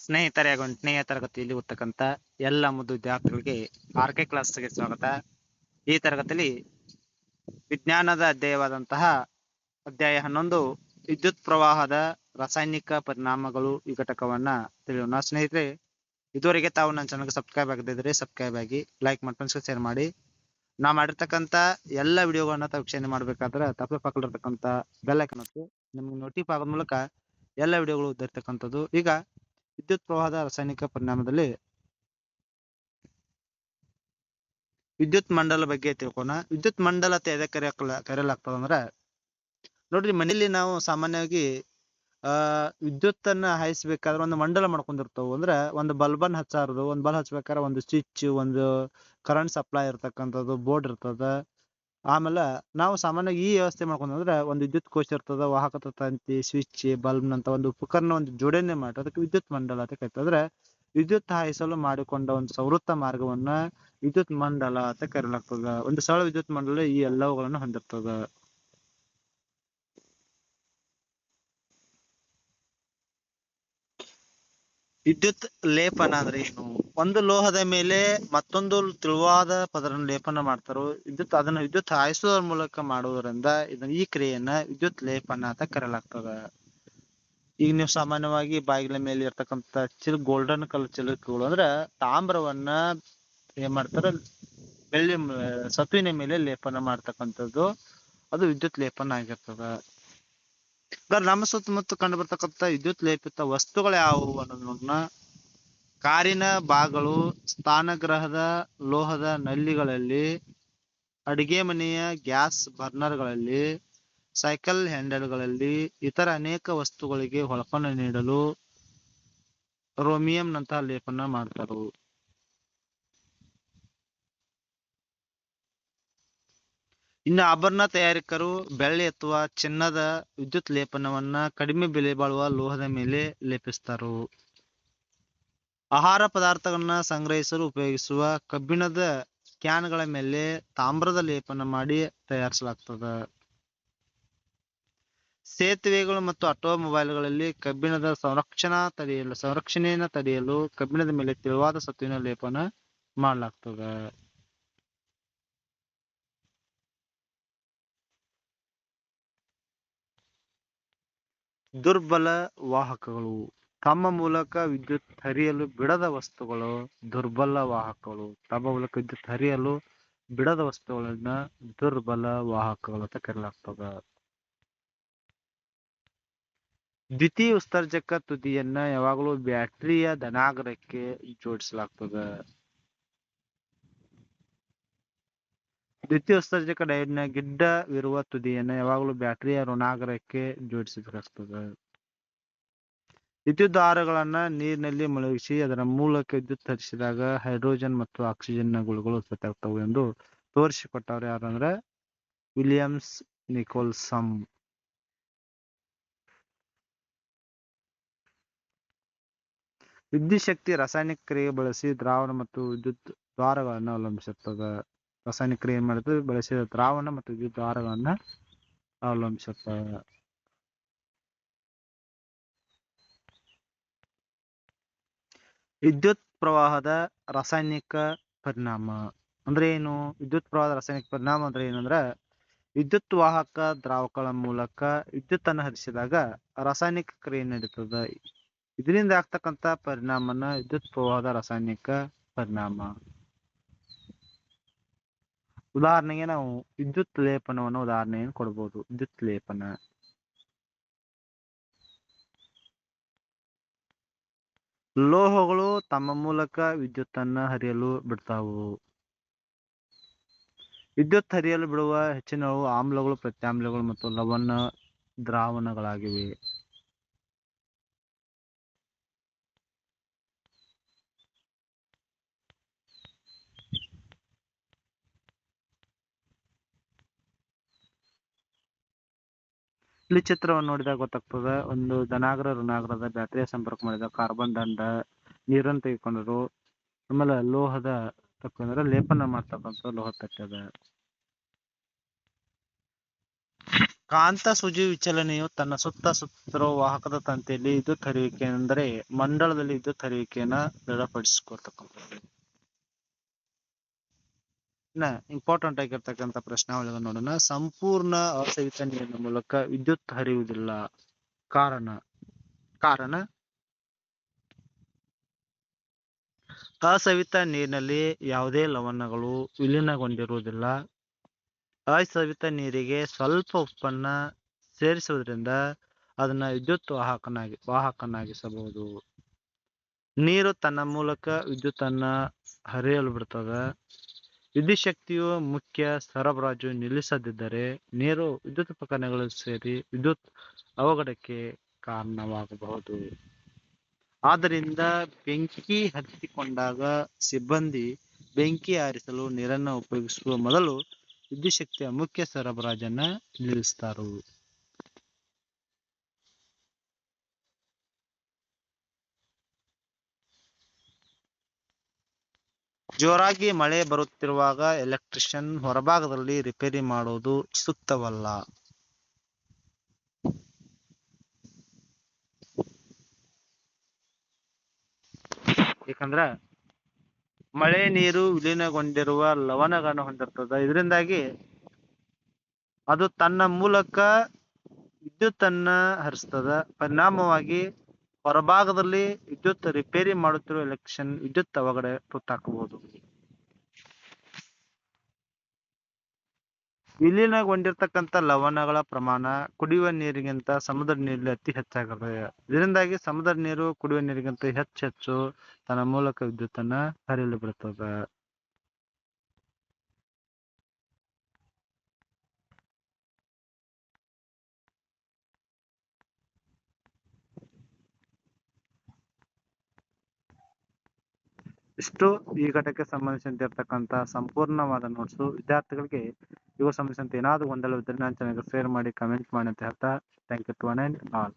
ಸ್ನೇಹಿತರೆ ಹಾಗೂ ಎಂಟನೆಯ ತರಗತಿಯಲ್ಲಿ ಓದ್ತಕ್ಕಂಥ ಎಲ್ಲ ಮುದ್ದು ವಿದ್ಯಾರ್ಥಿಗಳಿಗೆ ಆರ್ ಕೆ ಕ್ಲಾಸ್ಗೆ ಸ್ವಾಗತ. ಈ ತರಗತಿಯಲ್ಲಿ ವಿಜ್ಞಾನದ ಅಧ್ಯಾಯವಾದಂತಹ ಅಧ್ಯಾಯ ಹನ್ನೊಂದು, ವಿದ್ಯುತ್ ಪ್ರವಾಹದ ರಾಸಾಯನಿಕ ಪರಿಣಾಮಗಳು ಈ ಘಟಕವನ್ನ ತಿಳಿಯೋಣ. ಸ್ನೇಹಿತರೆ, ಇದುವರೆಗೆ ತಾವು ನನ್ನ ಚಾನಲ್ಗೆ ಸಬ್ಸ್ಕ್ರೈಬ್ ಆಗದಿದ್ರೆ ಸಬ್ಸ್ಕ್ರೈಬ್ ಆಗಿ ಲೈಕ್ ಮಾಡಿ ಫ್ರೆಂಡ್ಸ್ಗೆ ಶೇರ್ ಮಾಡಿ. ನಾ ಮಾಡಿರ್ತಕ್ಕಂಥ ಎಲ್ಲ ವಿಡಿಯೋಗಳನ್ನ ತಾವು ವೀಕ್ಷಣೆ ಮಾಡ್ಬೇಕಾದ್ರೆ ತಪ್ಪೆ ಪಕ್ಕದಲ್ಲಿರ್ತಕ್ಕಂಥ ಬೆಲ್ ಐಕನ್ ನಿಮ್ಗೆ ನೋಟಿಫ್ ಆಗೋದ್ ಮೂಲಕ ಎಲ್ಲ ವಿಡಿಯೋಗಳು ಉದ್ದಿರ್ತಕ್ಕಂಥದ್ದು ಈಗ ವಿದ್ಯುತ್ ಪ್ರವಾಹದ ರಾಸಾಯನಿಕ ಪರಿಣಾಮದಲ್ಲಿ ವಿದ್ಯುತ್ ಮಂಡಲ ಬಗ್ಗೆ ತಿಳ್ಕೋಣ ವಿದ್ಯುತ್ ಮಂಡಲ ಅಂತ ಎದಕ್ಕೆ ಕರೆಯಲ್ಲ ಕರೆಯಲಾಗ್ತದ ಅಂದ್ರ, ನೋಡ್ರಿ ಮನೆಯಲ್ಲಿ ನಾವು ಸಾಮಾನ್ಯವಾಗಿ, ಆ ವಿದ್ಯುತ್ ಅನ್ನ ಹಾಯಿಸ್ಬೇಕಾದ್ರೆ ಒಂದು ಮಂಡಲ ಮಾಡ್ಕೊಂಡಿರ್ತಾವ. ಅಂದ್ರ ಒಂದು ಬಲ್ಬನ್ ಹಚ್ಚಾರದು, ಒಂದ್ ಬಲ್ಬ್ ಹಚ್ಬೇಕಾದ್ರೆ ಒಂದು ಸ್ವಿಚ್ ಒಂದು ಕರೆಂಟ್ ಸಪ್ಲೈ ಇರ್ತಕ್ಕಂಥದ್ದು ಬೋರ್ಡ್ ಇರ್ತದ. ಆಮೇಲೆ ನಾವು ಸಾಮಾನ್ಯವಾಗಿ ಈ ವ್ಯವಸ್ಥೆ ಮಾಡ್ಕೊಂಡ್ರೆ ಒಂದು ವಿದ್ಯುತ್ ಕೋಶ ಇರ್ತದ, ವಾಹಕ ತಂತಿ ಸ್ವಿಚ್ ಬಲ್ಬ್ ನಂತ ಒಂದು ಉಪಕರಣ ಒಂದು ಜೋಡಣೆ ಮಾಡಿ ಅದಕ್ಕೆ ವಿದ್ಯುತ್ ಮಂಡಲ ಅಂತ ಕರೀತದ್ರೆ ವಿದ್ಯುತ್ ಹಾಯಿಸಲು ಮಾಡಿಕೊಂಡ ಒಂದು ಸಂವೃತ್ತ ಮಾರ್ಗವನ್ನ ವಿದ್ಯುತ್ ಮಂಡಲ ಅಂತ ಕರೆಯಲಾಗ್ತದ ಒಂದು ಸರಳ ವಿದ್ಯುತ್ ಮಂಡಲ ಈ ಎಲ್ಲವುಗಳನ್ನು ಹೊಂದಿರ್ತದ. ವಿದ್ಯುತ್ ಲೇಪನ ಅಂದ್ರೆ ಏನು? ಒಂದು ಲೋಹದ ಮೇಲೆ ಮತ್ತೊಂದು ತೆಳುವಾದ ಪದರನ್ನು ಲೇಪನ ಮಾಡ್ತಾರೋ, ವಿದ್ಯುತ್ ಅದನ್ನ ವಿದ್ಯುತ್ ಹಾಯಿಸುವುದರ ಮೂಲಕ ಮಾಡುವುದರಿಂದ ಇದನ್ನ ಈ ಕ್ರಿಯೆಯನ್ನ ವಿದ್ಯುತ್ ಲೇಪನ ಅಂತ ಕರೆಯಲಾಗ್ತದ. ಈಗ ನೀವು ಸಾಮಾನ್ಯವಾಗಿ ಬಾಗಿಲ ಮೇಲೆ ಇರ್ತಕ್ಕಂತ ಚಿಲ್ ಗೋಲ್ಡನ್ ಕಲರ್ ಚಿಲಕಗಳು ಅಂದ್ರ ತಾಮ್ರವನ್ನ ಏನ್ ಮಾಡ್ತಾರ? ಬೆಳ್ಳಿ ಸತುವಿನ ಮೇಲೆ ಲೇಪನ ಮಾಡ್ತಕ್ಕಂಥದ್ದು. ಅದು ವಿದ್ಯುತ್ ಲೇಪನ ಆಗಿರ್ತದ. ಈಗ ನಮ್ಮ ಸುತ್ತಮುತ್ತ ಕಂಡು ಬರ್ತಕ್ಕಂಥ ವಿದ್ಯುತ್ ಲೇಪಿತ ವಸ್ತುಗಳು ಯಾವುವು ಅನ್ನೋದನ್ನ ಕಾರಿನ ಬಾಗಳು, ಸ್ಥಾನಗ್ರಹದ, ಲೋಹದ ನಲ್ಲಿಗಳಲ್ಲಿ, ಅಡಿಗೆ ಮನೆಯ ಗ್ಯಾಸ್ ಬರ್ನರ್ಗಳಲ್ಲಿ, ಸೈಕಲ್ ಹ್ಯಾಂಡಲ್ಗಳಲ್ಲಿ, ಇತರ ಅನೇಕ ವಸ್ತುಗಳಿಗೆ ಹೊಳಪನ್ನು ನೀಡಲು ರೋಮಿಯಂನಂತಹ ಲೇಪನ ಮಾಡ್ತಾರು ಇನ್ನು ಆಭರಣ ತಯಾರಕರು ಬೆಳ್ಳಿ ಅಥವಾ ಚಿನ್ನದ ವಿದ್ಯುತ್ ಲೇಪನವನ್ನ ಕಡಿಮೆ ಬೆಲೆ ಬಾಳುವ ಲೋಹದ ಮೇಲೆ ಲೇಪಿಸ್ತಾರು. ಆಹಾರ ಪದಾರ್ಥಗಳನ್ನ ಸಂಗ್ರಹಿಸಲು ಉಪಯೋಗಿಸುವ ಕಬ್ಬಿಣದ ಕ್ಯಾನ್ಗಳ ಮೇಲೆ ತಾಮ್ರದ ಲೇಪನ ಮಾಡಿ ತಯಾರಿಸಲಾಗ್ತದ. ಸೇತುವೆಗಳು ಮತ್ತು ಆಟೋಮೊಬೈಲ್ಗಳಲ್ಲಿ ಕಬ್ಬಿಣದ ಸಂರಕ್ಷಣಾ ತಡೆಯಲು, ಸಂರಕ್ಷಣೆಯನ್ನ ತಡೆಯಲು ಕಬ್ಬಿಣದ ಮೇಲೆ ತೆಳುವಾದ ಸತುವಿನ ಲೇಪನ ಮಾಡಲಾಗ್ತದ. ದುರ್ಬಲ ವಾಹಕಗಳು. ತಮ್ಮ ಮೂಲಕ ವಿದ್ಯುತ್ ಹರಿಯಲು ಬಿಡದ ವಸ್ತುಗಳು ದುರ್ಬಲ ವಾಹಕಗಳು. ತಮ್ಮ ಮೂಲಕ ವಿದ್ಯುತ್ ಹರಿಯಲು ಬಿಡದ ವಸ್ತುಗಳನ್ನ ದುರ್ಬಲ ವಾಹಕಗಳು ಅಂತ ಕರೆಯಲಾಗ್ತದ ದ್ವಿತೀಯ ಉತ್ಸರ್ಜಕ ತುದಿಯನ್ನ ಯಾವಾಗಲೂ ಬ್ಯಾಟರಿಯ ಧನಾಗ್ರಕ್ಕೆ ಜೋಡಿಸಲಾಗ್ತದ. ದ್ವಿತೀಯ ಉತ್ಸರ್ಜಕ ಡಯೋಡ್ನ ಗಿಡ್ಡವಿರುವ ತುದಿಯನ್ನು ಯಾವಾಗಲೂ ಬ್ಯಾಟರಿಯ ಋಣಾಗ್ರಕ್ಕೆ ಜೋಡಿಸಬೇಕಾಗ್ತದೆ ವಿದ್ಯುತ್ ದಾರಗಳನ್ನ ನೀರಿನಲ್ಲಿ ಮುಳುಗಿಸಿ ಅದರ ಮೂಲಕ ವಿದ್ಯುತ್ ಹರಿಸಿದಾಗ ಹೈಡ್ರೋಜನ್ ಮತ್ತು ಆಕ್ಸಿಜನ್ ಗುಳುಗಳು ಉತ್ಪತ್ತಿ ಆಗ್ತವೆ ಎಂದು ತೋರಿಸಿಕೊಟ್ಟವ್ರು ಯಾರಂದ್ರೆ ವಿಲಿಯಮ್ಸ್ ನಿಕೋಲ್ಸಮ್. ವಿದ್ಯುತ್ ಶಕ್ತಿ ರಾಸಾಯನಿಕ ಕ್ರಿಯೆ ಬಳಸಿ ದ್ರಾವಣ ಮತ್ತು ವಿದ್ಯುತ್ ದ್ವಾರಗಳನ್ನು ಅವಲಂಬಿಸುತ್ತದೆ ರಾಸಾಯನಿಕ ಕ್ರಿಯೆ ಮಾಡಿದ್ರೆ ಬಳಸಿದ ದ್ರಾವಣ ಮತ್ತು ವಿದ್ಯುತ್ ದ್ವಾರಗಳನ್ನ ಅವಲಂಬಿಸುತ್ತವೆ ವಿದ್ಯುತ್ ಪ್ರವಾಹದ ರಾಸಾಯನಿಕ ಪರಿಣಾಮ ಅಂದ್ರೆ ಏನು? ವಿದ್ಯುತ್ ಪ್ರವಾಹದ ರಾಸಾಯನಿಕ ಪರಿಣಾಮ ಅಂದ್ರೆ ಏನಂದ್ರ ವಿದ್ಯುತ್ ವಾಹಕ ದ್ರಾವಕಗಳ ಮೂಲಕ ವಿದ್ಯುತ್ ಅನ್ನು ಹರಿಸಿದಾಗ ರಾಸಾಯನಿಕ ಕ್ರಿಯೆ ನಡೀತದ. ಇದರಿಂದ ಆಗ್ತಕ್ಕಂತ ಪರಿಣಾಮನ ವಿದ್ಯುತ್ ಪ್ರವಾಹದ ರಾಸಾಯನಿಕ ಪರಿಣಾಮ. ಉದಾಹರಣೆಗೆ ನಾವು ವಿದ್ಯುತ್ ಲೇಪನವನ್ನು ಉದಾಹರಣೆಯನ್ನು ಕೊಡ್ಬೋದು. ವಿದ್ಯುತ್ ಲೇಪನ. ಲೋಹಗಳು ತಮ್ಮ ಮೂಲಕ ವಿದ್ಯುತ್ತನ್ನ ಹರಿಯಲು ಬಿಡ್ತಾವು. ವಿದ್ಯುತ್ ಹರಿಯಲು ಬಿಡುವ ಹೆಚ್ಚಿನವು ಆಮ್ಲಗಳು, ಪ್ರತ್ಯಾಮ್ಲಗಳು ಮತ್ತು ಲವಣ ದ್ರಾವಣಗಳಾಗಿವೆ. ಇಲ್ಲಿ ಚಿತ್ರವನ್ನು ನೋಡಿದಾಗ ಗೊತ್ತಾಗ್ತದ. ಒಂದು ಧನಾಗ್ರ ಋಣಾಗ್ರದ ಬ್ಯಾಟರಿಯ ಸಂಪರ್ಕ ಮಾಡಿದ ಕಾರ್ಬನ್ ದಂಡ, ನೀರನ್ನು ತೆಗೆದುಕೊಂಡರು. ಆಮೇಲೆ ಲೋಹದ ತಕ್ಕಂದ್ರೆ ಲೇಪನ ಮಾಡ್ತಕ್ಕಂಥ ಲೋಹ ತಟ್ಟದ. ಕಾಂತ ಸೂಜಿ ವಿಚಲನೆಯು ತನ್ನ ಸುತ್ತ ಸುತ್ತಿರುವ ವಾಹಕದ ತಂತಿಯಲ್ಲಿ ವಿದ್ಯುತ್ ಹರಿಯುವಿಕೆ ಅಂದರೆ ಮಂಡಲದಲ್ಲಿ ವಿದ್ಯುತ್ ಹರಿಯುವಿಕೆಯನ್ನ ದೃಢಪಡಿಸಿಕೊಳ್ತಕ್ಕಂಥದ್ದು. ಇನ್ನ ಇಂಪಾರ್ಟೆಂಟ್ ಆಗಿರ್ತಕ್ಕಂಥ ಪ್ರಶ್ನಾವಳಿಗಳನ್ನು ನೋಡೋಣ. ಸಂಪೂರ್ಣ ಅಸಹಿತ ನೀರಿನ ಮೂಲಕ ವಿದ್ಯುತ್ ಹರಿಯುವುದಿಲ್ಲ. ಕಾರಣ ಕಾರಣ? ಅಸವಿತ ನೀರಿನಲ್ಲಿ ಯಾವುದೇ ಲವಣಗಳು ವಿಲೀನಗೊಂಡಿರುವುದಿಲ್ಲ. ಅಸವಿತ ನೀರಿಗೆ ಸ್ವಲ್ಪ ಉಪ್ಪನ್ನ ಸೇರಿಸುವುದರಿಂದ ಅದನ್ನ ವಿದ್ಯುತ್ ವಾಹಕನಾಗಿ, ವಾಹಕನಾಗಿಸಬಹುದು. ನೀರು ತನ್ನ ಮೂಲಕ ವಿದ್ಯುತ್ತನ್ನ ಹರಿಯಲು ಬಿಡ್ತದ. ವಿದ್ಯುತ್ ಶಕ್ತಿಯು ಮುಖ್ಯ, ಸರಬರಾಜು ನಿಲ್ಲಿಸದಿದ್ದರೆ ನೀರು ವಿದ್ಯುತ್ ಉಪಕರಣಗಳು ಸೇರಿ ವಿದ್ಯುತ್ ಅವಘಡಕ್ಕೆ ಕಾರಣವಾಗಬಹುದು. ಆದ್ದರಿಂದ ಬೆಂಕಿ ಹತ್ತಿಕೊಂಡಾಗ ಸಿಬ್ಬಂದಿ ಬೆಂಕಿ ಆರಿಸಲು ನೀರನ್ನು ಉಪಯೋಗಿಸುವ ಮೊದಲು ವಿದ್ಯುತ್ ಶಕ್ತಿಯ ಮುಖ್ಯ ಸರಬರಾಜನ್ನು ನಿಲ್ಲಿಸ್ತಾರು. ಜೋರಾಗಿ ಮಳೆ ಬರುತ್ತಿರುವಾಗ ಎಲೆಕ್ಟ್ರಿಷಿಯನ್ ಹೊರಭಾಗದಲ್ಲಿ ರಿಪೇರಿ ಮಾಡುವುದು ಸೂಕ್ತವಲ್ಲ. ಯಾಕಂದ್ರ ಮಳೆ ನೀರು ವಿಲೀನಗೊಂಡಿರುವ ಲವಣಗಳನ್ನು ಹೊಂದಿರ್ತದ. ಇದರಿಂದಾಗಿ ಅದು ತನ್ನ ಮೂಲಕ ವಿದ್ಯುತ್ತನ್ನ ಹರಿಸ್ತದ. ಪರಿಣಾಮವಾಗಿ ಹೊರಭಾಗದಲ್ಲಿ ವಿದ್ಯುತ್ ರಿಪೇರಿ ಮಾಡುತ್ತಿರುವ ಎಲೆಕ್ಷನ್ ವಿದ್ಯುತ್ ಅವಘಡೆ ತುತ್ತಾಕಬಹುದು ವಿಲೀನಗೊಂಡಿರ್ತಕ್ಕಂಥ ಲವಣಗಳ ಪ್ರಮಾಣ ಕುಡಿಯುವ ನೀರಿಗಿಂತ ಸಮುದ್ರ ನೀರಲ್ಲಿ ಅತಿ ಹೆಚ್ಚಾಗಿರ್ತದೆ ಇದರಿಂದಾಗಿ ಸಮುದ್ರ ನೀರು ಕುಡಿಯುವ ನೀರಿಗಿಂತ ಹೆಚ್ಚು ಹೆಚ್ಚು ತನ್ನ ಮೂಲಕ ವಿದ್ಯುತ್ತನ್ನ ಹರಿಯಲು ಬಿಡುತ್ತದ ಇಷ್ಟು ಈ ಘಟಕ್ಕೆ ಸಂಬಂಧಿಸಿದಂತೆ ಇರ್ತಕ್ಕಂಥ ಸಂಪೂರ್ಣವಾದ ನೋಟ್ಸ್ ವಿದ್ಯಾರ್ಥಿಗಳಿಗೆ ಇವು ಸಂಬಂಧಿಸಿದಂತೆ ಏನಾದರೂ ಗೊಂದಲವಿದ್ದರೆ ನಾನು ಚಾನಲ್ಗೆ ಶೇರ್ ಮಾಡಿ ಕಮೆಂಟ್ ಮಾಡಿ ಅಂತ ಹೇಳ್ತಾ thank you to an all